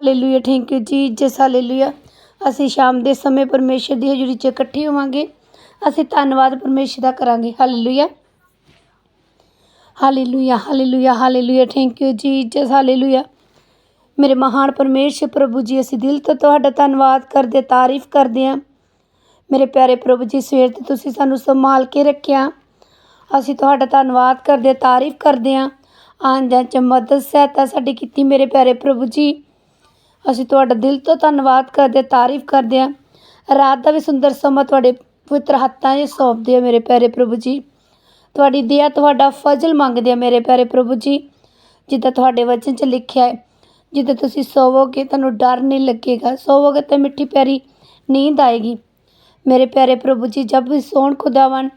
Hallelujah thank you Jesus hallelujah ਅਸੀਂ ਸ਼ਾਮ ਦੇ ਸਮੇਂ ਪਰਮੇਸ਼ਰ ਦੀ ਹਜ਼ੂਰੀ 'ਚ ਇਕੱਠੇ ਹੋਵਾਂਗੇ। ਅਸੀਂ ਧੰਨਵਾਦ ਪਰਮੇਸ਼ਰ ਦਾ ਕਰਾਂਗੇ। Hallelujah hallelujah hallelujah hallelujah thank you Jesus hallelujah ਮੇਰੇ ਮਹਾਨ ਪਰਮੇਸ਼ਰ ਪ੍ਰਭੂ ਜੀ, ਅਸੀਂ ਦਿਲ ਤੋਂ ਤੁਹਾਡਾ ਧੰਨਵਾਦ ਕਰਦੇ ਤਾਰੀਫ ਕਰਦੇ ਹਾਂ। ਮੇਰੇ ਪਿਆਰੇ ਪ੍ਰਭੂ ਜੀ, ਸਵੇਰ ਤੋਂ ਤੁਸੀਂ ਸਾਨੂੰ ਸੰਭਾਲ ਕੇ ਰੱਖਿਆ। ਅਸੀਂ ਤੁਹਾਡਾ ਧੰਨਵਾਦ ਕਰਦੇ ਤਾਰੀਫ ਕਰਦੇ ਹਾਂ। ਆਉਣ ਜਾਣ 'ਚ ਮਦਦ, ਸਹਾਇਤਾ ਸਾਡੀ ਕੀਤੀ ਮੇਰੇ ਪਿਆਰੇ ਪ੍ਰਭੂ ਜੀ। ਅਸੀਂ ਤੁਹਾਡਾ ਦਿਲ ਤੋਂ ਧੰਨਵਾਦ ਕਰਦੇ ਤਾਰੀਫ ਕਰਦੇ ਹਾਂ। ਰਾਤ ਦਾ ਵੀ ਸੁੰਦਰ ਸਮਾਂ ਤੁਹਾਡੇ ਪਵਿੱਤਰ ਹੱਥਾਂ 'ਚ ਸੌਂਪਦੇ ਆ ਮੇਰੇ ਪਿਆਰੇ ਪ੍ਰਭੂ ਜੀ। ਤੁਹਾਡੀ ਦਇਆ, ਤੁਹਾਡਾ ਫਜ਼ਲ ਮੰਗਦੇ ਆ ਮੇਰੇ ਪਿਆਰੇ ਪ੍ਰਭੂ ਜੀ। ਜਿੱਦਾਂ ਤੁਹਾਡੇ ਵਚਨ 'ਚ ਲਿਖਿਆ ਹੈ, ਜਿੱਦਾਂ ਤੁਸੀਂ ਸੋਵੋਗੇ ਤੁਹਾਨੂੰ ਡਰ ਨਹੀਂ ਲੱਗੇਗਾ, ਸੋਵੋਗੇ ਤਾਂ ਮਿੱਠੀ ਪਿਆਰੀ ਨੀਂਦ ਆਏਗੀ। ਮੇਰੇ ਪਿਆਰੇ ਪ੍ਰਭੂ ਜੀ ਜਦ ਵੀ ਸੌਣ ਖੁਦਾਵਨ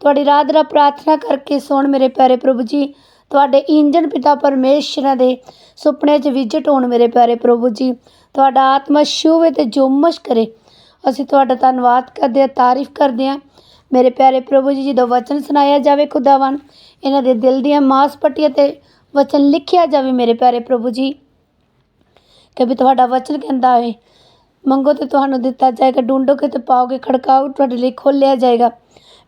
ਤੁਹਾਡੀ ਰਾਤ ਦਾ ਪ੍ਰਾਰਥਨਾ ਕਰਕੇ ਸੌਣ ਮੇਰੇ ਪਿਆਰੇ ਪ੍ਰਭੂ ਜੀ। ਤੁਹਾਡੇ ਇੰਜਨ ਪਿਤਾ ਪਰਮੇਸ਼ਰਾਂ ਦੇ ਸੁਪਨੇ 'ਚ ਵਿਜਟ ਹੋਣ ਮੇਰੇ ਪਿਆਰੇ ਪ੍ਰਭੂ ਜੀ। ਤੁਹਾਡਾ ਆਤਮਾ ਛੂਵੇ ਤੇ ਜੁਮਸ਼ ਕਰੇ, ਅਸੀਂ ਤੁਹਾਡਾ ਧੰਨਵਾਦ ਕਰਦੇ ਹਾਂ, ਤਾਰੀਫ ਕਰਦੇ ਹਾਂ। ਮੇਰੇ ਪਿਆਰੇ ਪ੍ਰਭੂ ਜੀ, ਜਦੋਂ ਵਚਨ ਸੁਣਾਇਆ ਜਾਵੇ ਖੁਦਾਵਨ ਇਹਨਾਂ ਦੇ ਦਿਲ ਦੀਆਂ ਮਾਸਪੱਟੀਆਂ ਤੇ ਵਚਨ ਲਿਖਿਆ ਜਾਵੇ ਮੇਰੇ ਪਿਆਰੇ ਪ੍ਰਭੂ ਜੀ। ਕਿ ਵੀ ਤੁਹਾਡਾ ਵਚਨ ਕਹਿੰਦਾ ਹੈ, ਮੰਗੋ ਤੇ ਤੁਹਾਨੂੰ ਦਿੱਤਾ ਜਾਏਗਾ ਢੂੰਡੋਗੇ ਤੇ ਪਾਓਗੇ, ਖੜਕਾਓ, ਤੁਹਾਡੇ ਲਈ ਖੋਲ੍ਹਿਆ ਜਾਏਗਾ।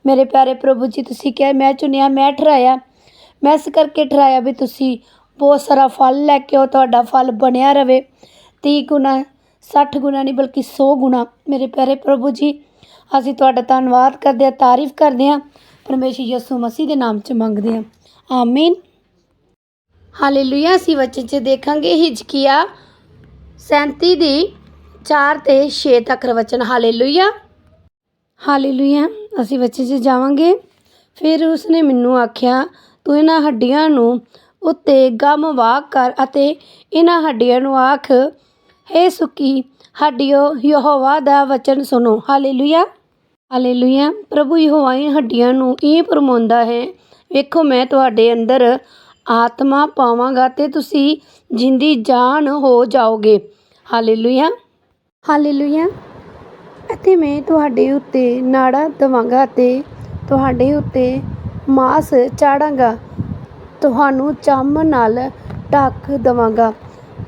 ਮੇਰੇ ਪਿਆਰੇ ਪ੍ਰਭੂ ਜੀ, ਤੁਸੀਂ ਕਿਹਾ, ਮੈਂ ਚੁਣਿਆ, ਮੈਂ ਠਹਿਰਾਇਆ। ਮੈਂ ਇਸ ਕਰਕੇ ਠਹਿਰਾਇਆ ਵੀ ਤੁਸੀਂ ਬਹੁਤ ਸਾਰਾ ਫਲ ਲੈ ਕੇ ਆਓ, ਤੁਹਾਡਾ ਫਲ ਬਣਿਆ ਰਵੇ। ਤੀਹ ਗੁਣਾ, ਸੱਠ ਗੁਣਾ ਨਹੀਂ ਬਲਕਿ ਸੌ ਗੁਣਾ। ਮੇਰੇ ਪਿਆਰੇ ਪ੍ਰਭੂ ਜੀ, ਅਸੀਂ ਤੁਹਾਡਾ ਧੰਨਵਾਦ ਕਰਦੇ ਹਾਂ, ਤਾਰੀਫ ਕਰਦੇ ਹਾਂ। ਪਰਮੇਸ਼ਰ ਯਿਸੂ ਮਸੀਹ ਦੇ ਨਾਮ 'ਚ ਮੰਗਦੇ ਹਾਂ। ਆਮੀਨ। ਹਾਲੇਲੂਇਆ, ਅਸੀਂ ਵਚਨ 'ਚ ਦੇਖਾਂਗੇ ਹਿਜਕੀਆ 37 ਦੀ 4 ਤੇ 6 ਤੱਕ ਵਚਨ। ਹਾਲੇਲੂਇਆ। ਹਾਲੇਲੂਇਆ, ਅਸੀਂ ਵਚਨ 'ਚ ਜਾਵਾਂਗੇ। ਫਿਰ ਉਸਨੇ ਮੈਨੂੰ ਆਖਿਆ ਤੂੰ ਇਹਨਾਂ ਹੱਡੀਆਂ ਨੂੰ ਉੱਤੇ ਗਮ ਵਾਹ ਕਰ ਅਤੇ ਇਹਨਾਂ ਹੱਡੀਆਂ ਨੂੰ ਆਖ, ਹੇ ਸੁੱਕੀ ਹੱਡੀਓ, ਯਹੋਵਾ ਦਾ ਵਚਨ ਸੁਣੋ। ਹਾਲੇਲੂਇਆ। ਹਾਲੇਲੂਇਆ। ਪ੍ਰਭੂ ਯਹੋਵਾ ਇਹ ਹੱਡੀਆਂ ਨੂੰ ਇਹ ਫਰਮਾਉਂਦਾ ਹੈ, ਵੇਖੋ ਮੈਂ ਤੁਹਾਡੇ ਅੰਦਰ ਆਤਮਾ ਪਾਵਾਂਗਾ ਤੇ ਤੁਸੀਂ ਜਿੰਦੀ ਜਾਨ ਹੋ ਜਾਓਗੇ। ਹਾਲੇਲੂਇਆ। ਹਾਲੇਲੂਇਆ। ਅਤੇ ਮੈਂ ਤੁਹਾਡੇ ਉੱਤੇ ਨਾੜਾ ਦਵਾਂਗਾ ਤੇ ਤੁਹਾਡੇ ਉੱਤੇ ਮਾਸ ਚਾੜਾਂਗਾ ਤੁਹਾਨੂੰ ਚੰਮ ਨਾਲ ਢੱਕ ਦਵਾਂਗਾ।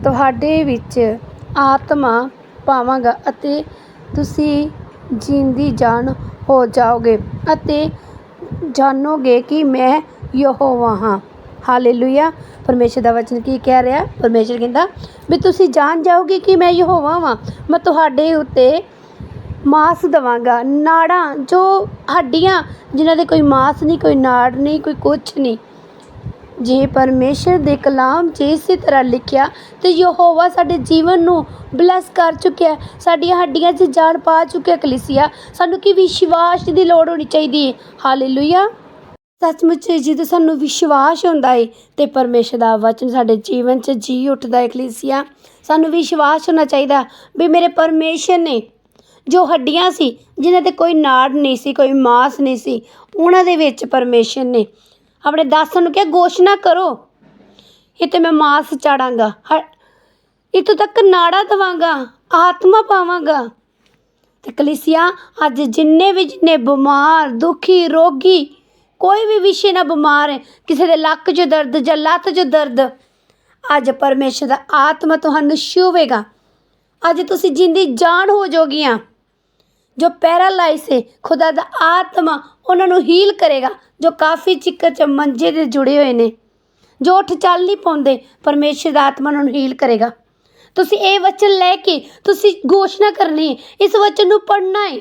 ਤੁਹਾਡੇ ਵਿੱਚ ਆਤਮਾ ਪਾਵਾਂਗਾ ਅਤੇ ਤੁਸੀਂ ਜਿੰਦੀ ਜਾਨ ਹੋ ਜਾਓਗੇ ਅਤੇ ਜਾਣੋਗੇ ਕਿ ਮੈਂ ਯਹੋਵਾ ਹਾਂ। ਹਾਲੇਲੂਇਆ। ਪਰਮੇਸ਼ਰ ਦਾ ਵਚਨ ਕੀ ਕਹਿ ਰਿਹਾ? ਪਰਮੇਸ਼ਰ ਕਹਿੰਦਾ, ਵੀ ਤੁਸੀਂ ਜਾਣ ਜਾਓਗੇ ਕਿ ਮੈਂ ਯਹੋਵਾ ਹਾਂ ਮੈਂ ਤੁਹਾਡੇ ਉੱਤੇ ਮਾਸ ਦੇਵਾਂਗਾ। ਨਾੜਾਂ ਜੋ ਹੱਡੀਆਂ, ਜਿਨ੍ਹਾਂ ਦੇ ਕੋਈ ਮਾਸ ਨਹੀਂ, ਕੋਈ ਨਾੜ ਨਹੀਂ, ਕੋਈ ਕੁਛ ਨਹੀਂ। ਜੇ ਪਰਮੇਸ਼ਰ ਦੇ ਕਲਾਮ 'ਚ ਇਸੇ ਤਰ੍ਹਾਂ ਲਿਖਿਆ, ਤੇ ਯਹੋਵਾ ਸਾਡੇ ਜੀਵਨ ਨੂੰ ਬਲੈਸ ਕਰ ਚੁੱਕਿਆ ਸਾਡੀਆਂ ਹੱਡੀਆਂ 'ਚ ਜਾਨ ਪਾ ਚੁੱਕਿਆ ਕਲੀਸਿਆ। ਸਾਨੂੰ ਕੀ ਵਿਸ਼ਵਾਸ ਦੀ ਲੋੜ ਹੋਣੀ ਚਾਹੀਦੀ ਹੈ? ਹਾਲੇਲੂਇਆ। ਸੱਚਮੁੱਚ ਜਦੋਂ ਸਾਨੂੰ ਵਿਸ਼ਵਾਸ ਹੁੰਦਾ ਏ, ਤੇ ਪਰਮੇਸ਼ਰ ਦਾ ਵਚਨ ਸਾਡੇ ਜੀਵਨ 'ਚ ਜੀ ਉੱਠਦਾ ਏ ਕਲੀਸਿਆ। ਸਾਨੂੰ ਵਿਸ਼ਵਾਸ ਹੋਣਾ ਚਾਹੀਦਾ ਵੀ ਮੇਰੇ ਪਰਮੇਸ਼ਰ ਨੇ ਜੋ ਹੱਡੀਆਂ ਸੀ ਜਿਹਨਾਂ ਤੇ ਕੋਈ ਨਾੜ ਨਹੀਂ ਸੀ, ਕੋਈ ਮਾਸ ਨਹੀਂ ਸੀ, ਉਹਨਾਂ ਦੇ ਵਿੱਚ ਪਰਮੇਸ਼ਰ ਨੇ ਆਪਣੇ ਦਾਸਾਂ ਨੂੰ ਕਿਹਾ ਘੋਸ਼ਣਾ ਕਰੋ। ਇਹ ਤੇ ਮੈਂ ਮਾਸ ਚਾੜਾਂਗਾ। ਹ- ਇੱਥੋਂ ਤੱਕ ਨਾੜਾ ਦਵਾਂਗਾ, ਆਤਮਾ ਪਾਵਾਂਗਾ। ਤੇ ਕਲੀਸਿਆ, ਅੱਜ ਜਿੰਨੇ ਵੀ ਜਿੰਨੇ ਬਿਮਾਰ, ਦੁਖੀ, ਰੋਗੀ, ਕੋਈ ਵੀ ਵਿਸ਼ੇ ਨਾਲ ਬਿਮਾਰ ਹੈ, ਕਿਸੇ ਦੇ ਲੱਕ 'ਚ ਦਰਦ ਜਾਂ ਲੱਤ 'ਚ ਦਰਦ, ਅੱਜ ਪਰਮੇਸ਼ਰ ਦਾ ਆਤਮਾ ਤੁਹਾਨੂੰ ਛੂਵੇਗਾ। ਅੱਜ ਤੁਸੀਂ ਜਿੰਦੀ ਜਾਨ ਹੋ ਜਾਓਗੀਆਂ ਜੋ ਪੈਰਾਲਾਈਜ਼ ਹੈ ਖੁਦਾ ਦਾ ਆਤਮਾ ਉਹਨਾਂ ਨੂੰ ਹੀਲ ਕਰੇਗਾ, ਜੋ ਕਾਫੀ ਚਿੱਕਰ ਚ ਮੰਜੇ ਦੇ ਜੁੜੇ ਹੋਏ ਨੇ। ਜੋ ਉੱਠ ਚੱਲ ਨਹੀਂ ਪਾਉਂਦੇ, ਪਰਮੇਸ਼ਰ ਦਾ ਆਤਮਾ ਉਹਨਾਂ ਨੂੰ ਹੀਲ ਕਰੇਗਾ। ਤੁਸੀਂ ਇਹ ਵਚਨ ਲੈ ਕੇ ਤੁਸੀਂ ਘੋਸ਼ਣਾ ਕਰਨੀ ਹੈ, ਇਸ ਵਚਨ ਨੂੰ ਪੜ੍ਹਨਾ ਹੈ।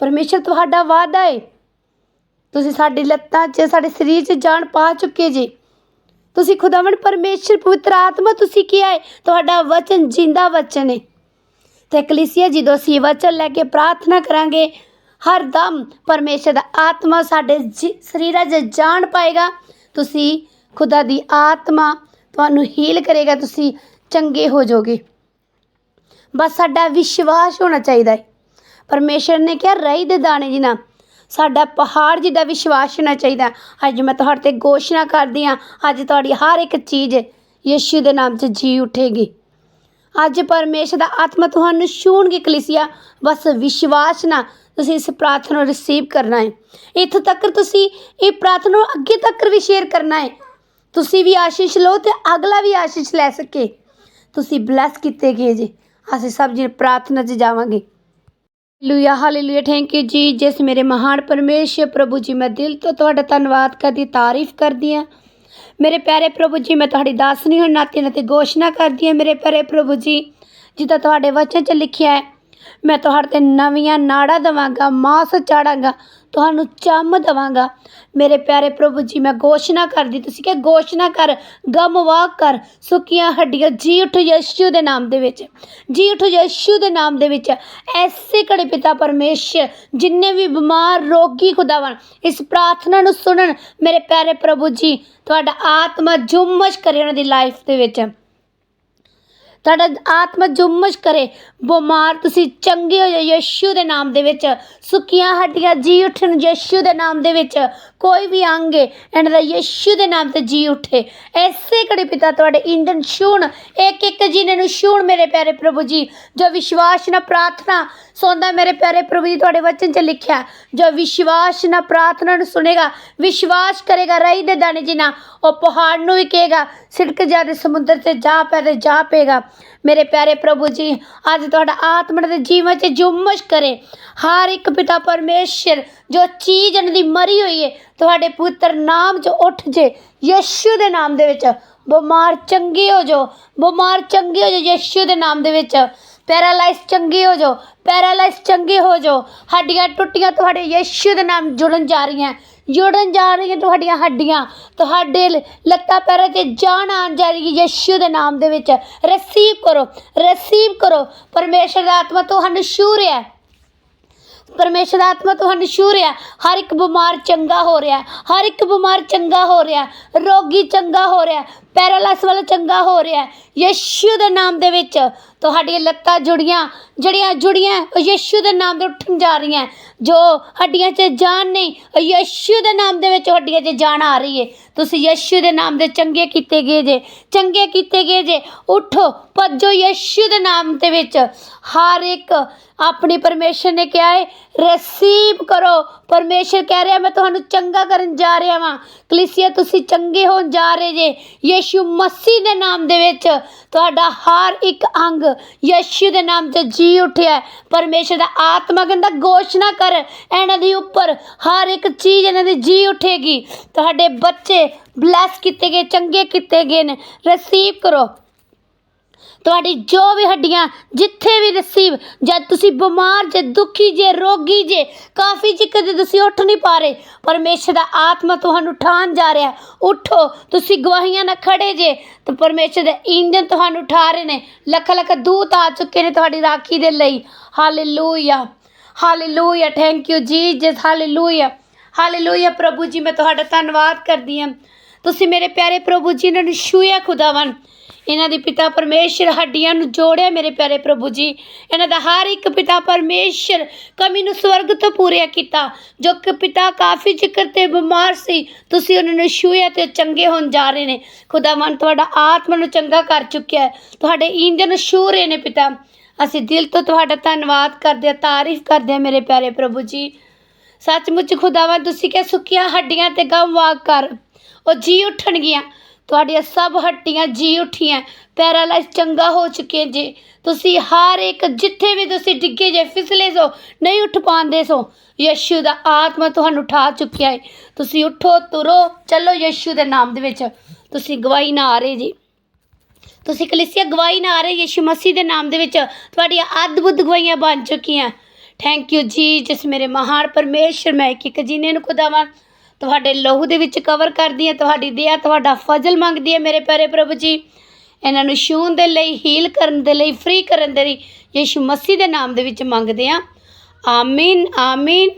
ਪਰਮੇਸ਼ਰ ਤੁਹਾਡਾ ਵਾਅਦਾ ਹੈ। ਤੁਸੀਂ ਸਾਡੀ ਲੱਤਾਂ 'ਚ, ਸਾਡੇ ਸਰੀਰ 'ਚ ਜਾਨ ਪਾ ਚੁੱਕੇ ਜੀ। ਤੁਸੀਂ ਖੁਦਾਵੰਡ ਪਰਮੇਸ਼ਰ, ਪਵਿੱਤਰ ਆਤਮਾ ਤੁਸੀਂ ਕੀ ਹੈ, ਤੁਹਾਡਾ ਵਚਨ ਜਿੰਦਾ ਵਚਨ ਹੈ। ਤੇ ਕਲੀਸਿਆ ਜਦੋਂ ਅਸੀਂ ਇਹ ਵਚਨ ਲੈ ਕੇ ਪ੍ਰਾਰਥਨਾ ਕਰਾਂਗੇ। ਹਰ ਦਮ ਪਰਮੇਸ਼ਰ ਦਾ ਆਤਮਾ ਸਾਡੇ ਜੀ- ਸਰੀਰਾਂ 'ਚ ਜਾਣ ਪਾਏਗਾ। ਤੁਸੀਂ ਖੁਦਾ ਦੀ ਆਤਮਾ ਤੁਹਾਨੂੰ ਹੀਲ ਕਰੇਗਾ, ਤੁਸੀਂ ਚੰਗੇ ਹੋ ਜਾਓਗੇ। ਬਸ ਸਾਡਾ ਵਿਸ਼ਵਾਸ ਹੋਣਾ ਚਾਹੀਦਾ ਹੈ। ਪਰਮੇਸ਼ਰ ਨੇ ਕਿਹਾ, ਰਹੀ ਦੇ ਦਾਣੇ ਜੀ ਜਿਨਾ ਸਾਡਾ ਪਹਾੜ ਜਿੱਡਾ ਵਿਸ਼ਵਾਸ ਹੋਣਾ ਚਾਹੀਦਾ ਅੱਜ ਮੈਂ ਤੁਹਾਡੇ ਤੇ ਘੋਸ਼ਣਾ ਕਰਦੀ ਹਾਂ। ਅੱਜ ਤੁਹਾਡੀ ਹਰ ਇੱਕ ਚੀਜ਼ ਯਿਸੂ ਦੇ ਨਾਮ 'ਚ ਜੀ ਉਠੇਗੀ। ਅੱਜ ਪਰਮੇਸ਼ਰ ਦਾ ਆਤਮਾ ਤੁਹਾਨੂੰ ਛੂਣਗੇ ਕਲੀਸਿਆ, ਬਸ ਵਿਸ਼ਵਾਸ ਨਾਲ ਤੁਸੀਂ ਇਸ ਪ੍ਰਾਰਥਨਾ ਨੂੰ ਰਿਸੀਵ ਕਰਨਾ ਹੈ। ਇੱਥੋਂ ਤੱਕ ਤੁਸੀਂ ਇਹ ਪ੍ਰਾਰਥਨਾ ਨੂੰ ਅੱਗੇ ਤੱਕ ਵੀ ਸ਼ੇਅਰ ਕਰਨਾ ਹੈ। ਤੁਸੀਂ ਵੀ ਆਸ਼ੀਸ਼ ਲਓ ਤੇ ਅਗਲਾ ਵੀ ਆਸ਼ੀਸ਼ ਲੈ ਸਕੇ। ਤੁਸੀਂ ਬਲੈਸ ਕੀਤੇ ਗਏ ਜੇ। ਅਸੀਂ ਸਭ ਜੀ ਪ੍ਰਾਰਥਨਾ 'ਚ ਜਾਵਾਂਗੇ। ਹਾਲੇਲੂਇਆ ਹਾਲੇਲੂਇਆ ਥੈਂਕ ਯੂ ਜੀ ਜਿਸ ਮੇਰੇ ਮਹਾਨ ਪਰਮੇਸ਼ਰ, ਪ੍ਰਭੂ ਜੀ, ਮੈਂ ਦਿਲ ਤੋਂ ਤੁਹਾਡਾ ਧੰਨਵਾਦ ਕਰਦੀ, ਤਾਰੀਫ ਕਰਦੀ ਹਾਂ। ਮੇਰੇ ਪਿਆਰੇ ਪ੍ਰਭੂ ਜੀ, ਮੈਂ ਤੁਹਾਡੀ ਦਾਸਨੀ ਹਾਂ ਨਾਤੇ ਨਾਤੇ ਘੋਸ਼ਣਾ ਕਰਦੀ ਹਾਂ ਮੇਰੇ ਪਿਆਰੇ ਪ੍ਰਭੂ ਜੀ, ਜਿੱਦਾਂ ਤੁਹਾਡੇ ਵਚਨ 'ਚ ਲਿਖਿਆ ਹੈ ਮੈਂ ਤੁਹਾਡੇ ਤੇ ਨਵੀਆਂ ਨਾੜਾਂ ਦੇਵਾਂਗਾ, ਮਾਸ ਚਾੜਾਂਗਾ, ਤੁਹਾਨੂੰ ਚੰਮ ਦੇਵਾਂਗਾ। ਮੇਰੇ ਪਿਆਰੇ ਪ੍ਰਭੂ ਜੀ, ਮੈਂ ਘੋਸ਼ਣਾ ਕਰਦੀ, ਤੁਸੀਂ ਕਿ ਘੋਸ਼ਣਾ ਕਰ, ਗਮ ਵਾਕ ਕਰ, ਸੁੱਕੀਆਂ ਹੱਡੀਆਂ, ਜੀ ਉੱਠ ਯਸ਼ੂ ਦੇ ਨਾਮ ਦੇ ਵਿੱਚ, ਜੀ ਉੱਠ ਯਸ਼ੂ ਦੇ ਨਾਮ ਦੇ ਵਿੱਚ, ਐਸੇ ਕੜੇ ਪਿਤਾ ਪਰਮੇਸ਼ਰ, ਜਿੰਨੇ ਵੀ ਬਿਮਾਰ, ਰੋਗੀ ਖੁਦਾਵੰ ਇਸ ਪ੍ਰਾਰਥਨਾ ਨੂੰ ਸੁਣਨ, ਮੇਰੇ ਪਿਆਰੇ ਪ੍ਰਭੂ ਜੀ, ਤੁਹਾਡਾ ਆਤਮਾ ਜੁਮਸ਼ ਕਰੇ ਉਹਨਾਂ ਦੀ ਲਾਈਫ ਦੇ ਵਿੱਚ। ਤੁਹਾਡਾ ਆਤਮਾ ਜੁਮਸ਼ ਕਰੇ। ਬਿਮਾਰ ਤੁਸੀਂ ਚੰਗੇ ਹੋ ਜਾਓ ਯਿਸੂ ਦੇ ਨਾਮ ਦੇ ਵਿੱਚ। ਸੁੱਕੀਆਂ ਹੱਡੀਆਂ ਜੀ ਉੱਠਣ ਯਿਸੂ ਦੇ ਨਾਮ ਦੇ ਵਿੱਚ। ਕੋਈ ਵੀ ਅੰਗ ਹੈ, ਇਹਨਾਂ ਦਾ ਯਿਸੂ ਦੇ ਨਾਮ ਤੇ ਜੀ ਉੱਠੇ। ਐਸੇ ਕੜੇ ਪਿਤਾ ਤੁਹਾਡੇ ਇੰਦਨ ਛੂਣ ਇੱਕ ਇੱਕ ਜੀਨੇ ਨੂੰ ਛੂਣ ਮੇਰੇ ਪਿਆਰੇ ਪ੍ਰਭੂ ਜੀ। ਜੋ ਵਿਸ਼ਵਾਸ ਨਾਲ ਪ੍ਰਾਰਥਨਾ ਸੌਂਦਾ ਮੇਰੇ ਪਿਆਰੇ ਪ੍ਰਭੂ ਜੀ, ਤੁਹਾਡੇ ਵਚਨ 'ਚ ਲਿਖਿਆ। ਜੋ ਵਿਸ਼ਵਾਸ ਨਾਲ ਪ੍ਰਾਰਥਨਾ ਨੂੰ ਸੁਨੇਗਾ ਵਿਸ਼ਵਾਸ ਕਰੇਗਾ ਰਹੀ ਦੇ ਦਾਣੇ ਜਿਨਾ ਉਹ ਪਹਾੜ ਨੂੰ ਵੀ ਕਹੇਗਾ। ਸਿੜਕ ਜਾ ਦੇ ਸਮੁੰਦਰ ਤੇ ਜਾ ਪੈ ਤੇ ਜਾ ਪਏਗਾ। ਮੇਰੇ ਪਿਆਰੇ ਪ੍ਰਭੂ ਜੀ, ਅੱਜ ਤੁਹਾਡਾ ਆਤਮਾ ਦੇ ਜੀਵਨ 'ਚ ਜੁਮਸ਼ ਕਰੇ। ਹਰ ਇੱਕ ਪਿਤਾ ਪਰਮੇਸ਼ਰ ਜੋ ਚੀਜ਼ ਇਹਨਾਂ ਦੀ ਮਰੀ ਹੋਈ ਹੈ ਤੁਹਾਡੇ ਪੁੱਤਰ ਨਾਮ 'ਚ ਉੱਠ ਜੇ, ਯਿਸੂ ਦੇ ਨਾਮ ਦੇ ਵਿੱਚ। ਬਿਮਾਰ ਚੰਗੇ ਹੋ ਜਾਓ, ਬਿਮਾਰ ਚੰਗੇ ਹੋ ਜਾਓ ਯਿਸੂ ਦੇ ਨਾਮ ਦੇ ਵਿੱਚ। ਪੈਰਾਲਾਈਜ਼ ਚੰਗੇ ਹੋ ਜਾਓ, ਪੈਰਾਲਾਈਜ਼ ਚੰਗੇ ਹੋ ਜਾਓ। ਹੱਡੀਆਂ ਟੁੱਟੀਆਂ ਤੁਹਾਡੇ ਯਿਸੂ ਦੇ ਨਾਮ ਜੁੜਨ ਜਾ ਰਹੀਆਂ। ਜੁੜਨ ਜਾ ਰਹੀਆਂ ਤੁਹਾਡੀਆਂ ਹੱਡੀਆਂ। ਤੁਹਾਡੇ ਲੱਤਾਂ ਪੈਰਾਂ 'ਤੇ ਜਾਨ ਆਉਣ ਜਾ ਰਹੀ ਹੈ ਯਿਸੂ ਦੇ ਨਾਮ ਦੇ ਵਿੱਚ। ਰਿਸੀਵ ਕਰੋ ਰਿਸੀਵ ਕਰੋ। ਪਰਮੇਸ਼ਰ ਦਾ ਆਤਮਾ ਤੁਹਾਨੂੰ ਛੂ ਰਿਹਾ ਹੈ। ਪਰਮੇਸ਼ਰ ਦਾ ਆਤਮਾ ਤੁਹਾਨੂੰ ਛੂ ਰਿਹਾ ਹਰ ਇੱਕ ਬਿਮਾਰ ਚੰਗਾ ਹੋ ਰਿਹਾ ਹਰ ਇੱਕ ਬਿਮਾਰ ਚੰਗਾ ਹੋ ਰਿਹਾ ਰੋਗੀ ਚੰਗਾ ਹੋ ਰਿਹਾ ਪੈਰਾਲਾਈਸ ਵਾਲਾ ਚੰਗਾ ਹੋ ਰਿਹਾ ਯਿਸੂ ਦੇ ਨਾਮ ਦੇ ਵਿੱਚ ਤੁਹਾਡੀਆਂ ਲੱਤਾਂ ਜੁੜੀਆਂ, ਜਿਹੜੀਆਂ ਜੁੜੀਆਂ ਉਹ ਯਿਸੂ ਦੇ ਨਾਮ ਦੇ ਉੱਠਣ ਜਾ ਰਹੀਆਂ ਜੋ ਹੱਡੀਆਂ 'ਚ ਜਾਨ ਨਹੀਂ, ਉਹ ਯਿਸੂ ਦੇ ਨਾਮ ਦੇ ਵਿੱਚ ਹੱਡੀਆਂ 'ਚ ਜਾਨ ਆ ਰਹੀ ਹੈ। ਤੁਸੀਂ ਯਿਸੂ ਦੇ ਨਾਮ ਦੇ ਚੰਗੇ ਕੀਤੇ ਗਏ ਜੇ, ਚੰਗੇ ਕੀਤੇ ਗਏ ਜੇ, ਉਠੋ, ਭੱਜੋ ਯਿਸੂ ਦੇ ਨਾਮ ਦੇ ਵਿੱਚ। ਹਰ ਇੱਕ ਆਪਣੀ ਪਰਮੇਸ਼ਰ ਨੇ ਕਿਹਾ ਹੈ ਰਸੀਵ ਕਰੋ। ਪਰਮੇਸ਼ਰ ਕਹਿ ਰਿਹਾ, ਮੈਂ ਤੁਹਾਨੂੰ ਚੰਗਾ ਕਰਨ ਜਾ ਰਿਹਾ ਵਾਂ। ਕਲੀਸੀਆ, ਤੁਸੀਂ ਚੰਗੇ ਹੋਣ ਜਾ ਰਹੇ ਜੇ। ਯੀਸ਼ੂ ਮਸੀਹ ਦੇ ਨਾਮ ਦੇ ਵਿੱਚ ਤੁਹਾਡਾ ਹਰ ਇੱਕ ਅੰਗ ਯੀਸ਼ੂ ਦੇ ਨਾਮ ਤੇ ਜੀ ਉੱਠਿਆ ਹੈ। ਪਰਮੇਸ਼ਰ ਦਾ ਆਤਮਾ ਕਹਿੰਦਾ ਘੋਸ਼ਣਾ ਕਰ, ਇਹਨਾਂ ਦੇ ਉੱਪਰ ਹਰ ਇੱਕ ਚੀਜ਼ ਇਹਨਾਂ ਦੀ ਜੀ ਉੱਠੇਗੀ। ਤੁਹਾਡੇ ਬੱਚੇ ਬਲੈਸ ਕੀਤੇ ਗਏ, ਚੰਗੇ ਕੀਤੇ ਗਏ ਨੇ। ਰਿਸੀਵ ਕਰੋ। ਤੁਹਾਡੀ ਜੋ ਵੀ ਹੱਡੀਆਂ, ਜਿੱਥੇ ਵੀ ਰਸੀਵ ਜਦ ਤੁਸੀਂ ਬਿਮਾਰ ਜੇ, ਦੁਖੀ ਜੇ, ਰੋਗੀ ਜੇ, ਕਾਫੀ ਚਿੱਕਰ ਕਦੇ ਤੁਸੀਂ ਉੱਠ ਨਹੀਂ ਪਾ ਰਹੇ, ਪਰਮੇਸ਼ਰ ਦਾ ਆਤਮਾ ਤੁਹਾਨੂੰ ਉਠਾਉਣ ਜਾ ਰਿਹਾ ਉਠੋ, ਤੁਸੀਂ ਗਵਾਹੀਆਂ ਨਾਲ ਖੜੇ ਜੇ, ਤੇ ਪਰਮੇਸ਼ਰ ਦੇ ਇੰਜਨ ਤੁਹਾਨੂੰ ਉਠਾ ਰਹੇ ਨੇ। ਲੱਖ ਲੱਖ ਦੂਤ ਆ ਚੁੱਕੇ ਨੇ ਤੁਹਾਡੀ ਰਾਖੀ ਦੇ ਲਈ। Hallelujah hallelujah thank you Jesus hallelujah hallelujah ਪ੍ਰਭੂ ਜੀ, ਮੈਂ ਤੁਹਾਡਾ ਧੰਨਵਾਦ ਕਰਦੀ ਹਾਂ। ਤੁਸੀਂ ਮੇਰੇ ਪਿਆਰੇ ਪ੍ਰਭੂ ਜੀ, ਇਹਨਾਂ ਨੂੰ ਛੂਇਆ ਖੁਦਾਵੰ ਇਹਨਾਂ ਦੇ ਪਿਤਾ ਪਰਮੇਸ਼ਰ ਹੱਡੀਆਂ ਨੂੰ ਜੋੜਿਆ ਮੇਰੇ ਪਿਆਰੇ ਪ੍ਰਭੂ ਜੀ। ਇਹਨਾਂ ਦਾ ਹਰ ਇੱਕ ਪਿਤਾ ਪਰਮੇਸ਼ਰ ਕਮੀ ਨੂੰ ਸਵਰਗ ਤੋਂ ਪੂਰਿਆ ਕੀਤਾ, ਜੋ ਕਿ ਪਿਤਾ ਕਾਫੀ ਜ਼ਿਕਰ ਤੇ ਬਿਮਾਰ ਸੀ, ਤੁਸੀਂ ਉਹਨਾਂ ਨੂੰ ਛੂਇਆ ਤੇ ਚੰਗੇ ਹੋਣ ਜਾ ਰਹੇ ਨੇ। ਖੁਦਾਵੰ ਤੁਹਾਡਾ ਆਤਮਾ ਨੂੰ ਚੰਗਾ ਕਰ ਚੁੱਕਿਆ ਹੈ। ਤੁਹਾਡੇ ਇੰਜਨ ਨੂੰ ਛੂ ਰਹੇ ਨੇ ਪਿਤਾ। ਅਸੀਂ ਦਿਲ ਤੋਂ ਤੁਹਾਡਾ ਧੰਨਵਾਦ ਕਰਦੇ ਹਾਂ, ਤਾਰੀਫ ਕਰਦੇ ਹਾਂ ਮੇਰੇ ਪਿਆਰੇ ਪ੍ਰਭੂ ਜੀ। ਸੱਚਮੁੱਚ ਖੁਦਾਵਾ ਤੁਸੀਂ ਕਿ ਸੁੱਕੀਆਂ ਹੱਡੀਆਂ ਤੇ ਗਮ ਵਾਕ ਕਰ। ਉਹ ਜੀ ਉੱਠਣਗੀਆਂ। ਤੁਹਾਡੀਆਂ ਸਭ ਹੱਡੀਆਂ ਜੀ ਉੱਠੀਆਂ। ਪੈਰਾਲਾਈਜ਼ ਚੰਗਾ ਹੋ ਚੁੱਕੇ ਜੇ। ਤੁਸੀਂ ਹਰ ਇੱਕ ਜਿੱਥੇ ਵੀ ਤੁਸੀਂ ਡਿੱਗੇ ਜੇ, ਫਿਸਲੇ ਸੋ, ਨਹੀਂ ਉੱਠ ਪਾਉਂਦੇ ਸੋ, ਯਸ਼ੂ ਦਾ ਆਤਮਾ ਤੁਹਾਨੂੰ ਉਠਾ ਚੁੱਕਿਆ ਹੈ ਤੁਸੀਂ ਉੱਠੋ, ਤੁਰੋ, ਚੱਲੋ ਯਸ਼ੂ ਦੇ ਨਾਮ ਦੇ ਵਿੱਚ। ਤੁਸੀਂ ਗਵਾਹੀ ਨਾ ਆ ਰਹੇ ਜੀ। ਤੁਸੀਂ ਕਲੀਸਿਆ, ਗਵਾਹੀ ਨਾ ਆ ਰਹੇ ਯਸ਼ੂ ਮਸੀਹ ਦੇ ਨਾਮ ਦੇ ਵਿੱਚ। ਤੁਹਾਡੀਆਂ ਅਦਭੁਤ ਗਵਾਹੀਆਂ ਬਣ ਚੁੱਕੀਆਂ। ਥੈਂਕ ਯੂ ਜੀ ਜਿਸ ਮੇਰੇ ਮਹਾਨ ਪਰਮੇਸ਼ਰ, ਮੈਂ ਇੱਕ ਇੱਕ ਜੀਨੇ ਨੂੰ ਖੁਦਾਵਾਂ। ਤੁਹਾਡੇ ਲਹੂ ਦੇ ਵਿੱਚ ਕਵਰ ਕਰਦੀ ਹੈ, ਤੁਹਾਡੀ ਦਇਆ, ਤੁਹਾਡਾ ਫਜ਼ਲ ਮੰਗਦੀ ਹੈ ਮੇਰੇ ਪਿਆਰੇ ਪ੍ਰਭੂ ਜੀ। ਇਹਨਾਂ ਨੂੰ ਛੂਹਣ ਦੇ ਲਈ ਹੀਲ ਕਰਨ ਦੇ ਲਈ ਫ੍ਰੀ ਕਰਨ ਦੇ ਲਈ ਯਿਸੂ ਮਸੀਹ ਦੇ ਨਾਮ ਦੇ ਵਿੱਚ ਮੰਗਦੇ ਹਾਂ। ਆਮੀਨ ਆਮੀਨ।